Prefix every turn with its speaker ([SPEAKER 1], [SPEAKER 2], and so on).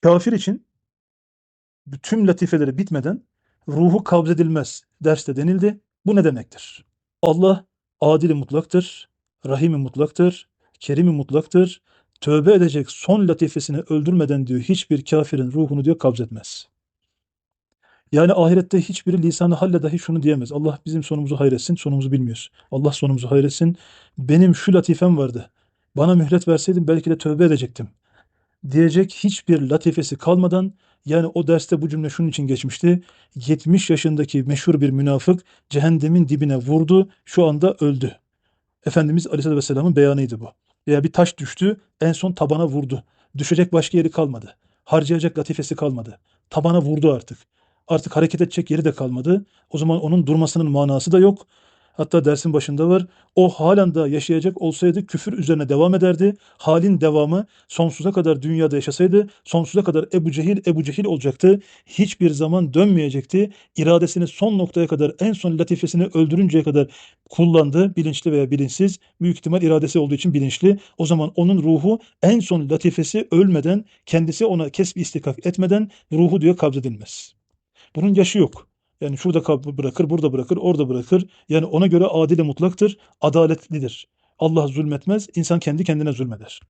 [SPEAKER 1] Kafir için bütün latifeleri bitmeden ruhu kabzedilmez derste denildi. Bu ne demektir? Allah adili mutlaktır, rahimi mutlaktır, kerimi mutlaktır. Tövbe edecek son latifesini öldürmeden diyor hiçbir kafirin ruhunu diyor kabzetmez. Yani ahirette hiçbiri lisanı halle dahi şunu diyemez. Allah bizim sonumuzu hayretsin, sonumuzu bilmiyoruz. Allah sonumuzu hayretsin. Benim şu latifem vardı. Bana mühlet verseydin belki de tövbe edecektim. Diyecek hiçbir latifesi kalmadan yani o derste bu cümle şunun için geçmişti. 70 yaşındaki meşhur bir münafık cehennemin dibine vurdu. Şu anda öldü. Efendimiz Aleyhisselatü Vesselam'ın beyanıydı bu. Veya bir taş düştü en son tabana vurdu. Düşecek başka yeri kalmadı. Harcayacak latifesi kalmadı. Tabana vurdu artık. Artık hareket edecek yeri de kalmadı. O zaman onun durmasının manası da yok. Hatta dersin başında var. O halen daha yaşayacak olsaydı küfür üzerine devam ederdi. Halin devamı sonsuza kadar dünyada yaşasaydı sonsuza kadar Ebu Cehil Ebu Cehil olacaktı. Hiçbir zaman dönmeyecekti. İradesini son noktaya kadar en son latifesini öldürünceye kadar kullandı. Bilinçli veya bilinçsiz. Büyük ihtimal iradesi olduğu için bilinçli. O zaman onun ruhu en son latifesi ölmeden kendisi ona kesbi istikak etmeden ruhu diyor kabzedilmez. Bunun yaşı yok. Yani şurada bırakır, burada bırakır, orada bırakır. Yani ona göre adile mutlaktır, adaletlidir. Allah zulmetmez, insan kendi kendine zulmeder.